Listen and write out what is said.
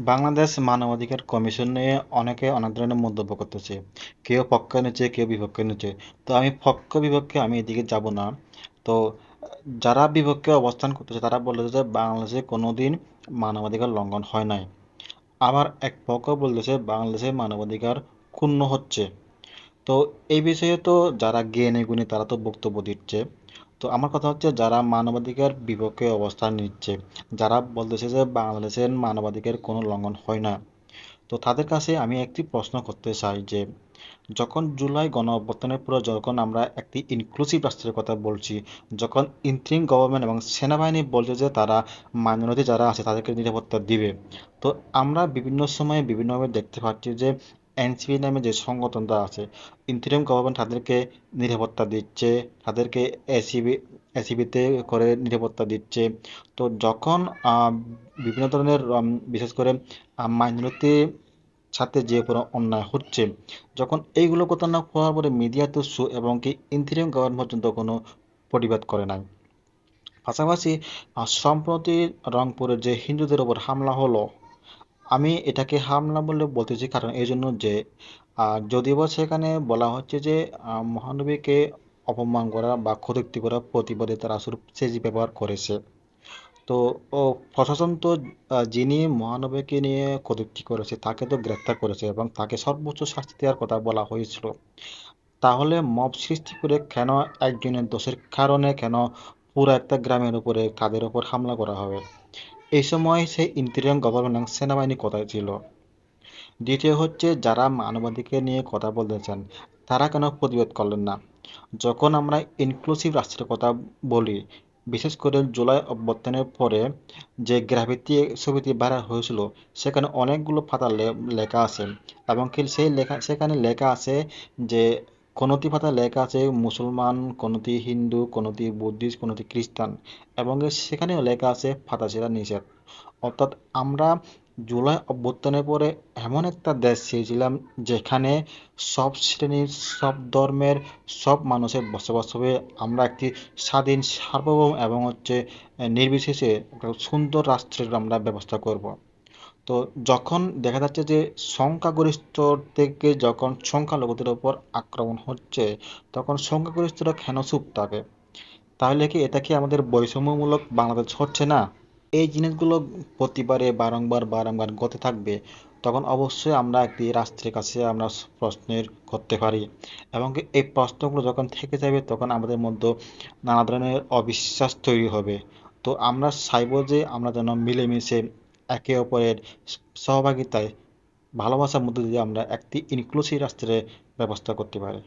বাংলাদেশ মানবাধিকার কমিশন নিয়ে অনেকে অনেক ধরনের মন্তব্য করতেছে। কেউ পক্ষে নিচ্ছে, কেউ বিপক্ষে নিচ্ছে। তো আমি পক্ষ বিপক্ষে আমি এদিকে যাব না। তো, যারা বিপক্ষে অবস্থান করতেছে, তারা বলতেছে যে বাংলাদেশে কোনো দিন মানবাধিকার লঙ্ঘন হয় নাই। আবার এক পক্ষ বলতেছে বাংলাদেশে মানবাধিকার ক্ষুণ্ণ হচ্ছে। তো এই বিষয়ে তো যারা জ্ঞানী গুণী, তারা তো বক্তব্য দিচ্ছে। তো আমার কথা হচ্ছে যারা মানবাধিকার বিপক্ষে অবস্থান নিচ্ছে, যারা বলতেছে যে বাংলাদেশের মানবাধিকার কোনো লঙ্ঘন হয় না। তো তাদের কাছে আমি একটি প্রশ্ন করতে চাই যে, যখন জুলাই গণ অভ্যুত্থানের পরে যখন আমরা একটি ইনক্লুসিভ রাষ্ট্রের কথা বলছি, যখন ইন্টারিম গভর্নমেন্ট এবং সেনাবাহিনী বলছে যে তারা মাইনরিটি যারা আছে তাদেরকে নিরাপত্তা দিবে, তো আমরা বিভিন্ন সময়ে বিভিন্নভাবে দেখতে পাচ্ছি যে এনসিপি নামে যে সংগঠনটা আছে ইন্টারিম গভর্নমেন্ট তাদেরকে নিরাপত্তা দিচ্ছে, তাদেরকে এসিবি এসিবিতে করে নিরাপত্তা দিচ্ছে। তো যখন বিভিন্ন ধরনের বিশেষ করে মাইনরিটি সাথে যে কোনো অন্যায় হচ্ছে, যখন এইগুলো কথা না হওয়ার পরে মিডিয়া তো এবং কি ইন্টারিম গভর্নমেন্ট পর্যন্ত কোনো প্রতিবাদ করে নাই। পাশাপাশি সম্প্রতি রংপুরে যে হিন্দুদের ওপর হামলা হলো আমি এটাকে হামলা বলে বলতেছি কারণ এই জন্য যে যদিও সেখানে বলা হচ্ছে যে মহানবীকে অপমান করা বা ক্ষতি করা প্রতিবাদে তারা সেজি ব্যবহার করেছে। তো, ও প্রশাসন তো যিনি মহানবীকে নিয়ে কটূক্তি করেছে, তাকে তো গ্রেপ্তার করেছে এবং তাকে সর্বোচ্চ শাস্তি দেওয়ার কথা বলা হয়েছিল। তাহলে মব সৃষ্টি করে কেন একজনের দোষের কারণে কেন পুরো একটা গ্রামের উপরে কাদের উপর হামলা করা হবে? এই সময় সেই ইন্টেরিয়াম গভর্নমেন্ট সেনাবাহিনী কোথায় ছিল। দ্বিতীয় হচ্ছে, যারা মানবাধিকার নিয়ে কথা বলতেছেন, তারা কেন প্রতিবাদ করলেন না? যখন আমরা ইনক্লুসিভ রাষ্ট্রের কথা বলি, বিশেষ করে জুলাই অভ্যর্থনের পরে যে গ্রাফিতি ছবিটি ভাইরাল হয়েছিল, সেখানে অনেকগুলো পাতা লেখা আছে। এবং সেই লেখা, সেখানে লেখা আছে যে কোনোটি পাতা লেখা আছে মুসলমান কোনোটি হিন্দু কোনোটি বুদ্ধিস্ট কোনোটি খ্রিস্টান এবং সেখানেও লেখা আছে ফাতা ছেঁড়া নিষেধ। অর্থাৎ আমরা জুলাই অভ্যুত্থানের পরে এমন একটা দেশ চেয়েছিলাম যেখানে সব শ্রেণির, সব ধর্মের, সব মানুষের বসবাস হবে। আমরা একটি স্বাধীন, সার্বভৌম এবং হচ্ছে নির্বিশেষে একটা সুন্দর রাষ্ট্রের আমরা ব্যবস্থা করব। তো যখন দেখা যাচ্ছে যে সংখ্যাগরিষ্ঠ থেকে যখন সংখ্যালঘুদের ওপর আক্রমণ হচ্ছে, তখন সংখ্যাগরিষ্ঠরা কেন চুপ থাকে? তাহলে কি এটা কি আমাদের বৈষম্যমূলক বাংলাদেশ হচ্ছে না? এই জিনিসগুলো প্রতিবারে বারংবার বারংবার গতে থাকবে। তখন অবশ্যই আমরা একটি রাষ্ট্রের কাছে আমরা প্রশ্নের করতে পারি এবং এই প্রশ্নগুলো যখন থেকে যাবে, তখন আমাদের মধ্যে নানা ধরনের অবিশ্বাস তৈরি হবে। তো আমরা চাইব যে আমরা যেন মিলেমিশে একে অপরের সহভাগিতায় ভালোবাসার মধ্যে দিয়ে আমরা একটি ইনক্লুসিভ রাষ্ট্রের ব্যবস্থা করতে পারি।